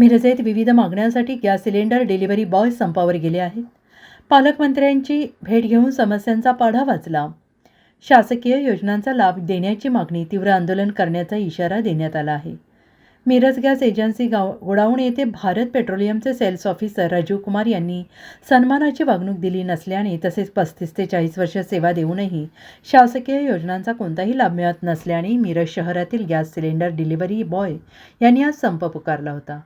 मिरजेत विविध मागण्यांसाठी gas cylinder delivery boy संपावर गेले आहेत. पालकमंत्र्यांची भेट घेऊन समस्यांचा पाढा वाचला. शासकीय योजनांचा लाभ देण्याची मागणी तीव्र आंदोलन करण्याचा इशारा देण्यात आला आहे. मिरज गॅस एजन्सी गाव गोडाऊन येथे भारत पेट्रोलियमचे सेल्स ऑफिसर राजीव कुमार यांनी सन्मानाची वागणूक दिली नसल्याने तसेच पस्तीस ते चाळीस वर्ष सेवा देऊनही शासकीय योजनांचा कोणताही लाभ मिळत नसल्याने मिरज शहरातील गॅस सिलेंडर डिलिव्हरी बॉय यांनी आज संप पुकारला होता.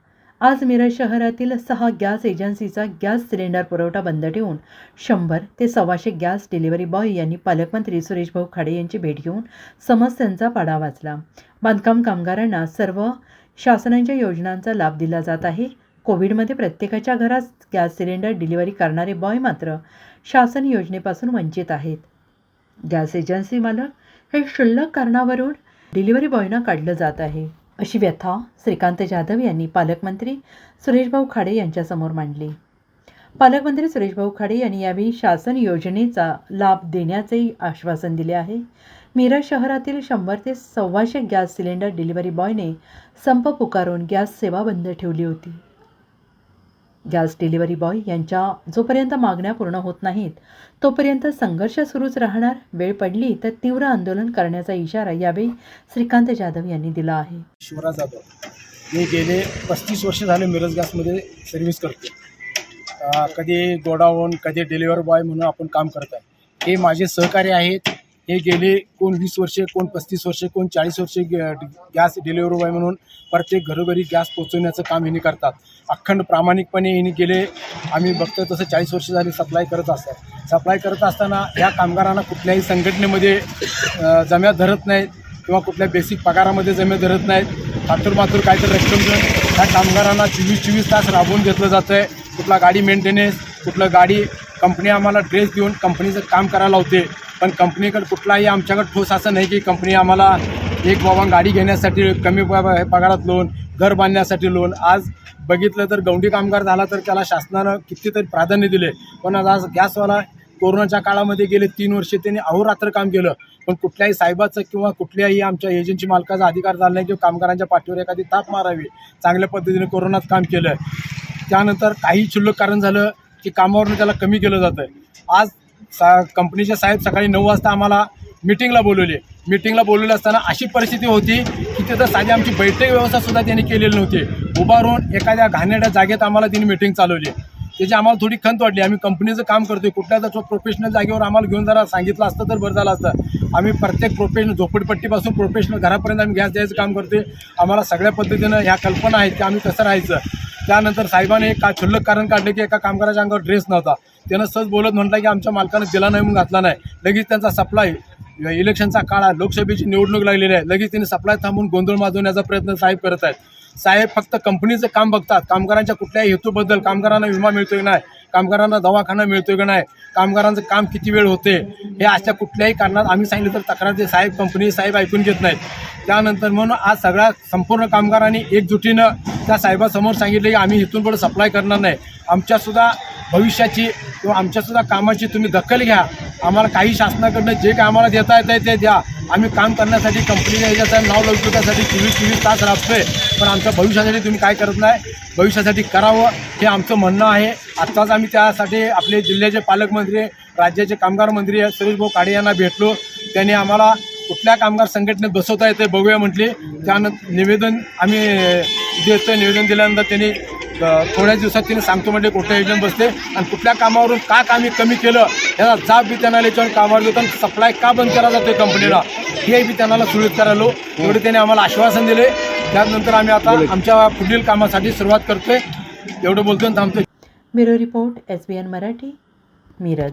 आज मिरज शहरातील सहा गॅस एजन्सीचा गॅस सिलेंडर पुरवठा बंद ठेवून शंभर ते सव्वाशे गॅस डिलिव्हरी बॉय यांनी पालकमंत्री सुरेशभाऊ खाडे यांची भेट घेऊन समस्यांचा पाडा वाचला. बांधकाम कामगारांना सर्व शासनाच्या योजनांचा लाभ दिला जात आहे. कोविडमध्ये प्रत्येकाच्या घरात गॅस सिलेंडर डिलिव्हरी करणारे बॉय मात्र शासन योजनेपासून वंचित आहेत. गॅस एजन्सी मालक हे क्षुल्लक कारणावरून डिलिव्हरी बॉयना काढलं जात आहे. अशी व्यथा श्रीकांत जाधव यांनी पालकमंत्री सुरेशभाऊ खाडे यांच्यासमोर मांडली. पालकमंत्री सुरेशभाऊ खाडे यांनी यावेळी शासन योजनेचा लाभ देण्याचेही आश्वासन दिले आहे. मिरज शहरातील शंभर ते सव्वाशे गॅस सिलेंडर डिलिव्हरी बॉयने संप पुकारून गॅस सेवा बंद ठेवली होती. गॅस डिलिव्हरी बॉय यांच्या जोपर्यंत मागण्या पूर्ण होत नाहीत तोपर्यंत संघर्ष सुरूच राहणार. वेळ पडली तर तीव्र आंदोलन करण्याचा इशारा यावेळी श्रीकांत जाधव यांनी दिला आहे. शिवराज जाधव मी गेले पस्तीस वर्ष झाले मिरज गॅसमध्ये सर्व्हिस करतो कधी गोडाऊन कधी डिलिव्हरी बॉय म्हणून आपण काम करत आहे. हे माझे सहकारी आहेत. हे गेले कोण वीस वर्षे कोण पस्तीस वर्षे कोण चाळीस वर्षे गॅस डिलिव्हरी बॉय म्हणून प्रत्येक घरोघरी गॅस पोचवण्याचं काम हिने करतात. अखंड प्रामाणिकपणे हिने गेले. आम्ही बघतो तसं चाळीस वर्ष झाली सप्लाय करत असतात. सप्लाय करत असताना या कामगारांना कुठल्याही संघटनेमध्ये जम्या धरत नाहीत किंवा कुठल्या बेसिक पगारामध्ये जम्या धरत नाहीत. मातूर मातूर काहीतरी रक्कम देऊन ह्या कामगारांना चोवीस चोवीस तास राबवून घेतलं जातं आहे कुठला गाडी मेंटेनन्स कुठलं गाडी कंपनी आम्हाला ड्रेस देऊन कंपनीचं काम करायला होते पण कंपनीकडे कुठलाही आमच्याकडे ठोस असं नाही की कंपनी आम्हाला एक बाबा गाडी घेण्यासाठी कमी प- पगारात लोन घर बांधण्यासाठी लोन. आज बघितलं तर गौंडी कामगार झाला तर त्याला शासनानं कितीतरी प्राधान्य दिले. पण आज गॅसवाला कोरोनाच्या काळामध्ये गेले तीन वर्षे त्यांनी अहोरात्र काम केलं. पण कुठल्याही साहेबाचं किंवा कुठल्याही आमच्या एजन्सी मालकाचा अधिकार झाला नाही किंवा कामगारांच्या पाठीवर एखादी ताप मारावी चांगल्या पद्धतीने कोरोनात काम केलं. त्यानंतर काही क्षुल्लक कारण झालं की कामावरून त्याला कमी केलं जातं. आज सा कंपनीचे साहेब सकाळी नऊ वाजता आम्हाला मिटिंगला बोलवले. मिटिंगला बोलवले असताना अशी परिस्थिती होती की तिथं साधी आमची बैठक व्यवस्थासुद्धा त्यांनी केलेली नव्हती. उभारून एखाद्या घाणेरड्या जागेत आम्हाला त्यांनी मिटिंग चालवली. त्याची आम्हाला थोडी खंत वाटली. आम्ही कंपनीचं काम करतोय. कुठल्या तर प्रोफेशनल जागेवर आम्हाला घेऊन जरा सांगितलं असतं तर बरं झालं असतं. आम्ही प्रत्येक प्रोफेशनल झोपडपट्टीपासून प्रोफेशनल घरापर्यंत आम्ही गॅस द्यायचं काम करतोय. आम्हाला सगळ्या पद्धतीनं ह्या कल्पना आहेत की आम्ही कसं राहायचं. त्यानंतर साहेबाने एक का क्षुल्लक कारण काढलं की एका कामगाराच्या अंगावर ड्रेस नव्हता. त्यानं सहज बोलत म्हटलं की आमच्या मालकानं दिला नाही म्हणून घातला नाही. लगेच त्यांचा सप्लाय इलेक्शनचा काळ आहे. लोकसभेची निवडणूक लागलेली आहे. लगेच त्यांनी सप्लाय थांबून गोंधळ माजवण्याचा प्रयत्न साहेब करत आहेत. साहेब फक्त कंपनीचं काम बघतात. कामगारांच्या कुठल्याही हेतूबद्दल कामगारांना विमा मिळतोय का नाही? कामगारांना दवाखाना मिळतोय का नाही? कामगारांचं काम किती वेळ होते? हे अशा कुठल्याही कारणात आम्ही सांगितलं तर तक्रार ते साहेब कंपनी साहेब ऐकून घेत नाहीत. त्यानंतर म्हणून आज सगळ्या संपूर्ण कामगारांनी एकजुटीनं त्या साहेबासमोर सांगितलं की आम्ही इथून पुढे सप्लाय करणार नाही. आमच्यासुद्धा भविष्याची किंवा आमच्यासुद्धा कामाची तुम्ही दखल घ्या. आम्हाला काही शासनाकडनं जे काय आम्हाला देता येत आहे ते द्या. आम्ही काम करण्यासाठी कंपनीच्या ह्याच्याचं नाव लौकिकासाठी चोवीस चोवीस तास राबतोय. पण आमच्या भविष्यासाठी तुम्ही काय करत नाही. भविष्यासाठी करावं हे आमचं म्हणणं आहे. आत्ताच आम्ही त्यासाठी आपले जिल्ह्याचे पालकमंत्री राज्याचे कामगार मंत्री सुरेश भाऊ काडे यांना भेटलो. त्यांनी आम्हाला कुठल्या कामगार संघटनेत बसवता येते बघूया म्हटले. त्यानंतर निवेदन आम्ही देतो निवेदन दिल्यानंतर त्यांनी अ, थोड्याच दिवसात तिने सांगतो म्हणजे कुठल्या योजना बसते आणि कुठल्या कामावरून का कामी कमी केलं? याचा जाब बी त्यांना याच्यावर कामावर देतो आणि सप्लाय का बंद केला जातोय कंपनीला हे बी त्यांना सुरळीत करायलो एवढे त्यांनी आम्हाला आश्वासन दिले. त्यानंतर आम्ही आता आमच्या पुढील कामासाठी सुरुवात करतोय. एवढं बोलतोय आणि थांबतोय. Bureau report S B N Marathi Miraj.